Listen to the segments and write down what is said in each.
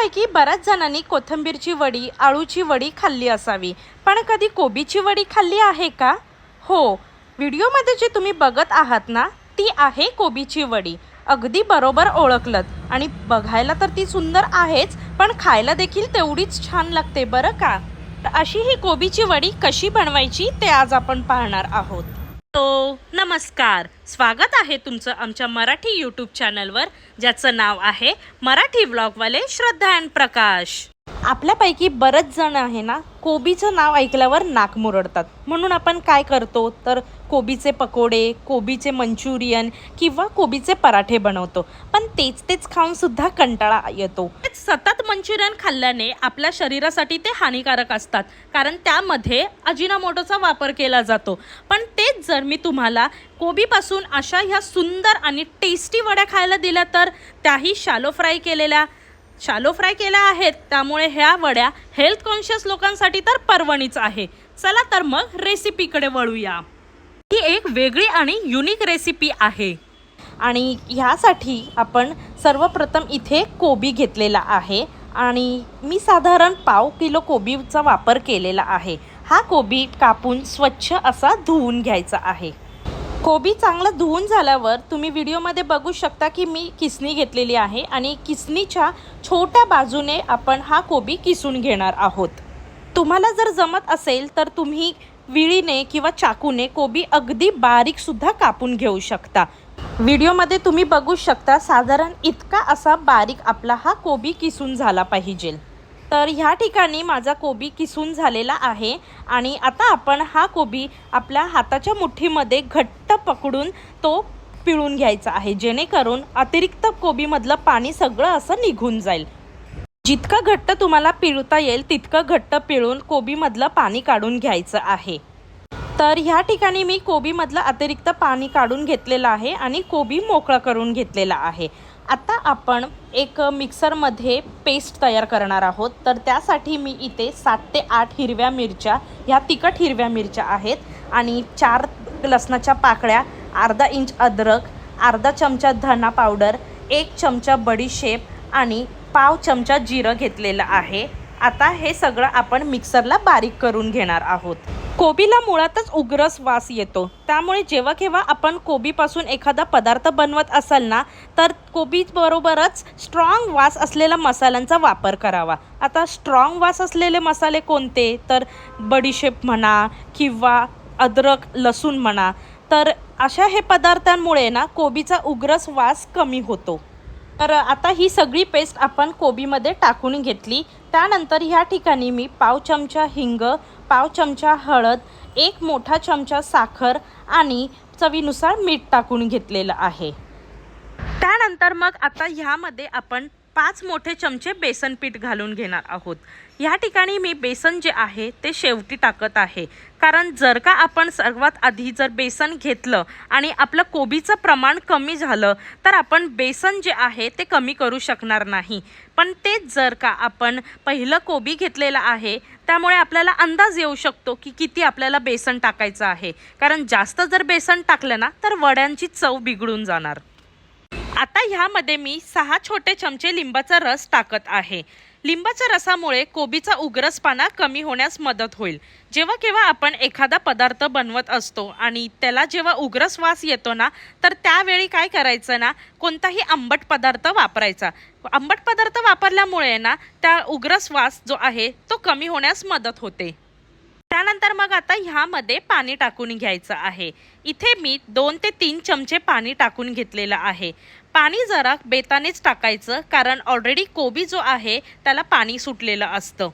आपल्यापैकी बऱ्याच जणांनी कोथिंबीरची वडी आळूची वडी खाल्ली असावी. पण कधी कोबीची वडी खाल्ली आहे का? हो. व्हिडिओमध्ये जे तुम्ही बघत आहात ना ती आहे कोबीची वडी. अगदी बरोबर ओळखलत. आणि बघायला तर ती सुंदर आहेच पण खायला देखील तेवढीच छान लागते बरं का? तर अशी ही कोबीची वडी कशी बनवायची ते आज आपण पाहणार आहोत. हॅलो नमस्कार. स्वागत आहे तुमचं आमच्या मराठी यूट्यूब चॅनलवर ज्याचं नाव आहे मराठी व्लॉगवाले श्रद्धा अँड प्रकाश. आपल्यापैकी बरेच जण आहे ना कोबीचं नाव ऐकल्यावर नाक मुरडतात. म्हणून आपण काय करतो? तर कोबीचे पकोडे कोबीचे मंचुरियन किंवा कोबीचे पराठे बनवतो. पण तेच तेच खाऊन सुद्धा कंटाळा येतो. सतत मंचुरियन खाल्ल्याने आपल्या शरीरासाठी ते हानिकारक असतात. कारण त्यामध्ये अजिनामोटोचा वापर केला जातो. पण तेच जर मी तुम्हाला कोबीपासून अशा ह्या सुंदर आणि टेस्टी वड्या खायला दिल्या तर त्याही शालो फ्राय केलेल्या शालो फ्राय केल्या आहेत त्यामुळे ह्या वड्या हेल्थ कॉन्शियस लोकांसाठी तर पर्वणीच आहे. चला तर मग रेसिपीकडे वळूया. ही एक वेगळी आणि युनिक रेसिपी आहे. आणि ह्यासाठी आपण सर्वप्रथम इथे कोबी घेतलेला आहे. आणि मी साधारण पाव किलो कोबीचा वापर केलेला आहे. हा कोबी कापून स्वच्छ असा धुवून घ्यायचा आहे. कोबी चांगलं धुवून झाल्यावर तुम्ही व्हिडिओमध्ये बघू शकता की मी किसणी घेतलेली आहे आणि किसणीच्या छोट्या बाजूने आपण हा कोबी किसून घेणार आहोत. तुम्हाला जर जमत असेल तर तुम्ही विळीने किंवा चाकूने कोबी अगदी बारीकसुद्धा कापून घेऊ शकता. व्हिडिओमध्ये तुम्ही बघू शकता साधारण इतका असा बारीक आपला हा कोबी किसून झाला पाहिजे. तर ह्या ठिकाणी माझा कोबी किसून झालेला आहे आणि आता आपण हा कोबी आपल्या हाताच्या मुठीमध्ये घट्ट पकडून तो पिळून घ्यायचा आहे जेणेकरून अतिरिक्त कोबीमधलं पाणी सगळं असं निघून जाईल. जितकं घट्ट तुम्हाला पिळता येईल तितकं घट्ट पिळून कोबीमधलं पाणी काढून घ्यायचं आहे. तर ह्या ठिकाणी मी कोबीमधलं अतिरिक्त पाणी काढून घेतलेलं आहे आणि कोबी मोकळा करून घेतलेला आहे. आता आपण एक मिक्सरमध्ये पेस्ट तयार करणार आहोत. तर त्यासाठी मी इथे सात ते आठ हिरव्या मिरच्या ह्या तिखट हिरव्या मिरच्या आहेत आणि चार लसणाच्या पाकळ्या अर्धा इंच अद्रक अर्धा चमचा धना पावडर एक चमचा बडीशेप आणि पाव चमचा जिरं घेतलेलं आहे. आता हे सगळं आपण मिक्सरला बारीक करून घेणार आहोत. कोबीला मुळातच उग्रस वास येतो. त्यामुळे जेव्हा केव्हा आपण कोबीपासून एखादा पदार्थ बनवत असाल ना तर कोबीबरोबरच स्ट्रॉंग वास असलेल्या मसाल्यांचा वापर करावा. आता स्ट्रॉंग वास असलेले मसाले कोणते? तर बडीशेप म्हणा किंवा अद्रक लसूण म्हणा. तर अशा हे पदार्थांमुळे ना कोबीचा उग्रस वास कमी होतो. तर आता ही सगळी पेस्ट आपण कोबीमध्ये टाकून घेतली. त्यानंतर ह्या ठिकाणी मी पाव चमचा हिंग पाव चमचा हळद एक मोठा चमचा साखर आणि चवीनुसार मीठ टाकून घेतलेलं आहे. त्यानंतर मग आता ह्यामध्ये आपण पाच मोठे चमचे बेसन पीठ घालून घेणार आहोत. ह्या ठिकाणी मी बेसन जे आहे ते शेवटी टाकत आहे. कारण जर का आपण सर्वात आधी जर बेसन घेतलं आणि आपलं कोबीचं प्रमाण कमी झालं तर आपण बेसन जे आहे ते कमी करू शकणार नाही. पण तेच जर का आपण पहिलं कोबी घेतलेलं आहे त्यामुळे आपल्याला अंदाज येऊ शकतो की किती आपल्याला बेसन टाकायचं आहे. कारण जास्त जर बेसन टाकलं ना तर वड्यांची चव बिघडून जाणार. आता ह्यामध्ये मी सहा छोटे चमचे लिंबाचा रस टाकत आहे. लिंबाच्या रसामुळे कोबीचा उग्रसपणा कमी होण्यास मदत होईल. जेव्हा केव्हा आपण एखादा पदार्थ बनवत असतो आणि त्याला जेव्हा उग्रस वास येतो ना तर त्यावेळी काय करायचं ना कोणताही आंबट पदार्थ वापरायचा. आंबट पदार्थ वापरल्यामुळे ना त्या उग्रस वास जो आहे तो कमी होण्यास मदत होते. त्यानंतर मग आता ह्यामध्ये पाणी टाकून घ्यायचं आहे. इथे मी दोन ते तीन चमचे पाणी टाकून घेतलेलं आहे. पाणी जरा बेतानेच टाकायचं कारण ऑलरेडी कोबी जो आहे त्याला पाणी सुटलेलं असतं.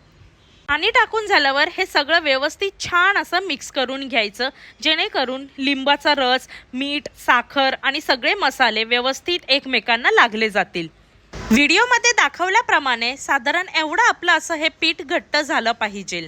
पाणी टाकून झाल्यावर हे सगळं व्यवस्थित छान असं मिक्स करून घ्यायचं जेणेकरून लिंबाचा रस मीठ साखर आणि सगळे मसाले व्यवस्थित एकमेकांना लागले जातील. व्हिडिओमध्ये दाखवल्याप्रमाणे साधारण एवढं आपलं असं हे पीठ घट्ट झालं पाहिजे.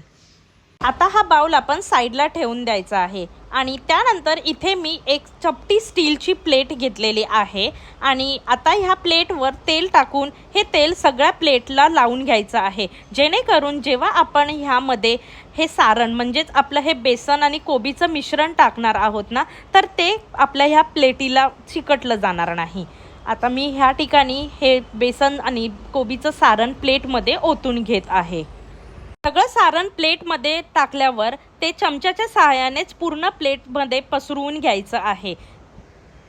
आता हा बाउल आपण साईडला ठेवून द्यायचा आहे. आणि त्यानंतर इथे मी एक चपटी स्टीलची प्लेट घेतलेली आहे. आणि आता ह्या प्लेटवर तेल टाकून हे तेल सगळ्या प्लेटला लावून घ्यायचं आहे. जेणेकरून जेव्हा आपण ह्यामध्ये हे सारण म्हणजेच आपलं हे बेसन आणि कोबीचं मिश्रण टाकणार आहोत ना तर ते आपल्या ह्या प्लेटीला चिकटलं जाणार नाही. आता मी ह्या ठिकाणी हे बेसन आणि कोबीचं सारण प्लेटमध्ये ओतून घेत आहे. सगळं सारण प्लेटमध्ये टाकल्यावर ते चमच्याच्या सहाय्यानेच पूर्ण प्लेटमध्ये पसरवून घ्यायचं आहे.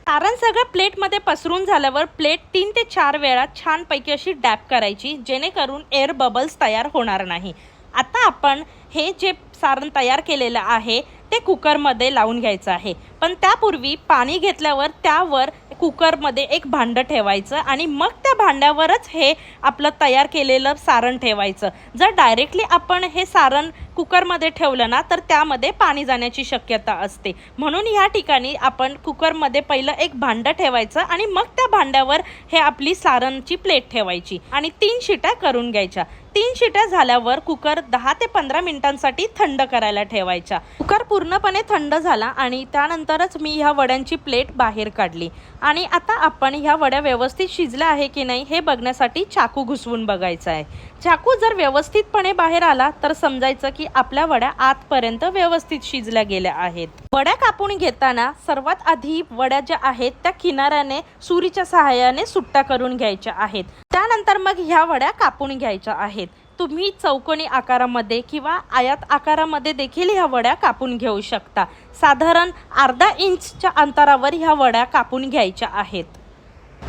सारण सगळं प्लेटमध्ये पसरून झाल्यावर प्लेट तीन ते चार वेळा छानपैकी अशी डॅप करायची जेणेकरून एअर बबल्स तयार होणार नाही. आता आपण हे जे सारण तयार केलेलं आहे ते कुकरमध्ये लावून घ्यायचं आहे. पण त्यापूर्वी पाणी घेतल्यावर त्यावर कुकरमध्ये एक भांडं ठेवायचं आणि मग भांड्यावरच हे आपलं तयार केलेलं सारण ठेवायचं. जर डायरेक्टली आपण हे सारण कुकरमध्ये ठेवलं ना तर त्यामध्ये पाणी जाण्याची शक्यता असते. म्हणून या ठिकाणी आपण कुकरमध्ये पहिलं एक भांडं ठेवायचं आणि मग त्या भांड्यावर हे आपली सारणची प्लेट ठेवायची आणि तीन शिट्या करून घ्यायच्या. तीन शिट्या झाल्यावर कुकर दहा ते पंधरा मिनिटांसाठी थंड करायला ठेवायच्या कुकर पूर्णपणे थंड झाला आणि त्यानंतरच मी ह्या वड्यांची प्लेट बाहेर काढली. आणि आता आपण ह्या वड्या व्यवस्थित शिजल्या आहे की नाही हे बघण्यासाठी चाकू घुसवून बघायचं आहे. चाकू जर व्यवस्थितपणे बाहेर आला तर समजायचं की आपल्या वड्या आतपर्यंत व्यवस्थित शिजल्या गेल्या आहेत. वड्या कापून घेताना सर्वात आधी वड्या ज्या आहेत त्या किनाऱ्याने सुरीच्या सहाय्याने सुट्टा करून घ्यायच्या आहेत. त्यानंतर मग ह्या वड्या कापून घ्यायच्या आहेत. तुम्ही चौकोनी आकारामध्ये किंवा आयात आकारामध्ये देखील ह्या वड्या कापून घेऊ शकता. साधारण अर्धा इंचच्या अंतरावर ह्या वड्या कापून घ्यायच्या आहेत.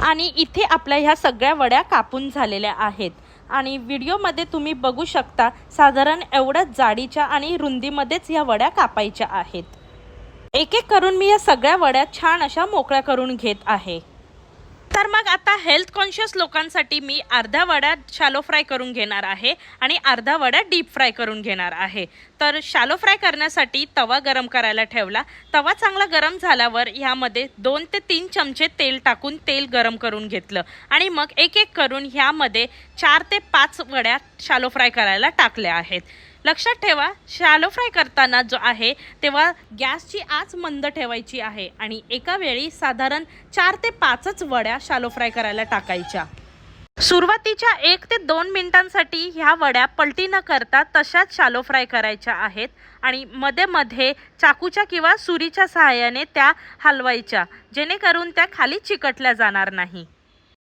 आणि इथे आपल्या ह्या सगळ्या वड्या कापून झालेल्या आहेत. आणि व्हिडिओमध्ये तुम्ही बघू शकता साधारण एवढ्या जाडीच्या आणि रुंदीमध्येच ह्या वड्या कापायच्या आहेत. एक एक करून मी या सगळ्या वड्या छान अशा मोकळ्या करून घेत आहे. तर मग आता हेल्थ कॉन्शियस लोकांसाठी मी अर्धा वड्या शालो फ्राय करून घेणार आहे आणि अर्धा वड्या डीप फ्राय करून घेणार आहे. तर शालो फ्राय करण्यासाठी तवा गरम करायला ठेवला. तवा चांगला गरम झाल्यावर ह्यामध्ये दोन ते तीन चमचे तेल टाकून तेल गरम करून घेतलं. आणि मग एक एक करून ह्यामध्ये चार ते पाच वड्या शालो फ्राय करायला टाकल्या आहेत. लक्षात ठेवा शॅलो फ्राय करताना जो आहे तेव्हा गॅसची आच मंद ठेवायची आहे आणि एका वेळी साधारण चार ते पाचच वड्या शालो फ्राय करायला टाकायच्या. सुरुवातीच्या एक ते दोन मिनिटांसाठी ह्या वड्या पलटी न करता तशाच शालो फ्राय करायच्या आहेत आणि मध्ये मध्ये चाकूच्या किंवा सुरीच्या सहाय्याने त्या हलवायच्या जेणेकरून त्या खाली चिकटल्या जाणार नाही.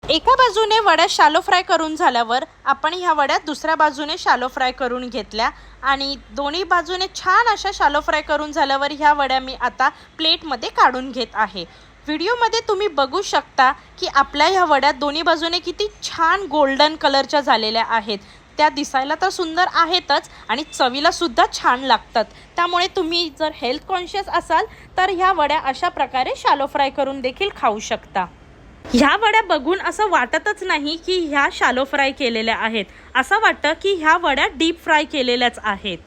एका बाजूने वड्या शालो फ्राय करून झाल्यावर आपण ह्या वड्या दुसऱ्या बाजूने शालो फ्राय करून घेतल्या आणि दोन्ही बाजूने छान अशा शालो फ्राय करून झाल्यावर ह्या वड्या मी आता प्लेटमध्ये काढून घेत आहे. व्हिडिओमध्ये तुम्ही बघू शकता की आपल्या ह्या वड्या दोन्ही बाजूने किती छान गोल्डन कलरच्या झालेल्या आहेत. त्या दिसायला तर सुंदर आहेतच आणि चवीला सुद्धा छान लागतात. त्यामुळे तुम्ही जर हेल्थ कॉन्शियस असाल तर ह्या वड्या अशा प्रकारे शालो फ्राय करून देखील खाऊ शकता. ह्या वड्या बघून असं वाटतच नाही की ह्या शालो फ्राय केलेल्या आहेत. असं वाटतं की ह्या वड्या डीप फ्राय केलेल्याच आहेत.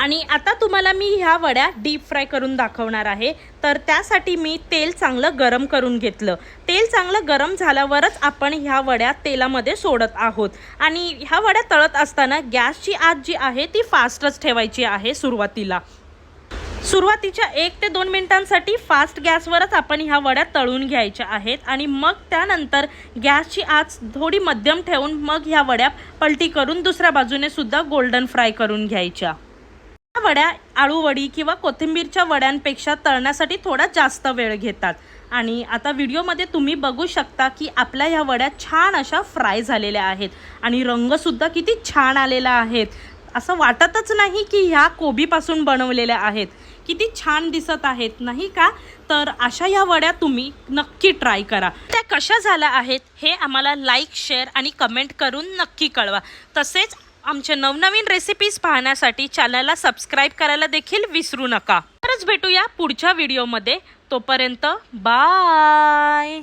आणि आता तुम्हाला मी ह्या वड्या डीप फ्राय करून दाखवणार आहे. तर त्यासाठी मी तेल चांगलं गरम करून घेतलं. तेल चांगलं गरम झाल्यावरच आपण ह्या वड्या तेलामध्ये सोडत आहोत. आणि ह्या वड्या तळत असताना गॅसची आत जी आहे ती फास्टच ठेवायची आहे सुरुवातीला. सुरुवातीच्या एक ते दोन मिनिटांसाठी फास्ट गॅसवरच आपण ह्या वड्या तळून घ्यायच्या आहेत आणि मग त्यानंतर गॅसची आच थोडी मध्यम ठेवून मग ह्या वड्या पलटी करून दुसऱ्या बाजूने सुद्धा गोल्डन फ्राय करून घ्यायच्या. ह्या वड्या आळूवडी किंवा कोथिंबीरच्या वड्यांपेक्षा तळण्यासाठी थोडा जास्त वेळ घेतात. आणि आता व्हिडिओमध्ये तुम्ही बघू शकता की आपल्या ह्या वड्या छान अशा फ्राय झालेल्या आहेत आणि रंगसुद्धा किती छान आलेला आहेत. असं वाटतच नाही की ह्या कोबीपासून बनवलेल्या आहेत. किती छान दिसत आहेत नाही का? तर अशा या वड्या तुम्ही नक्की ट्राय करा. त्या कशा झाल्या आहेत हे आम्हाला लाईक शेअर आणि कमेंट करून नक्की कळवा. तसेच आमच्या नवनवीन रेसिपीज पाहण्यासाठी चॅनलला सबस्क्राईब करायला देखील विसरू नका. तरच भेटूया पुढच्या व्हिडिओमध्ये तोपर्यंत बाय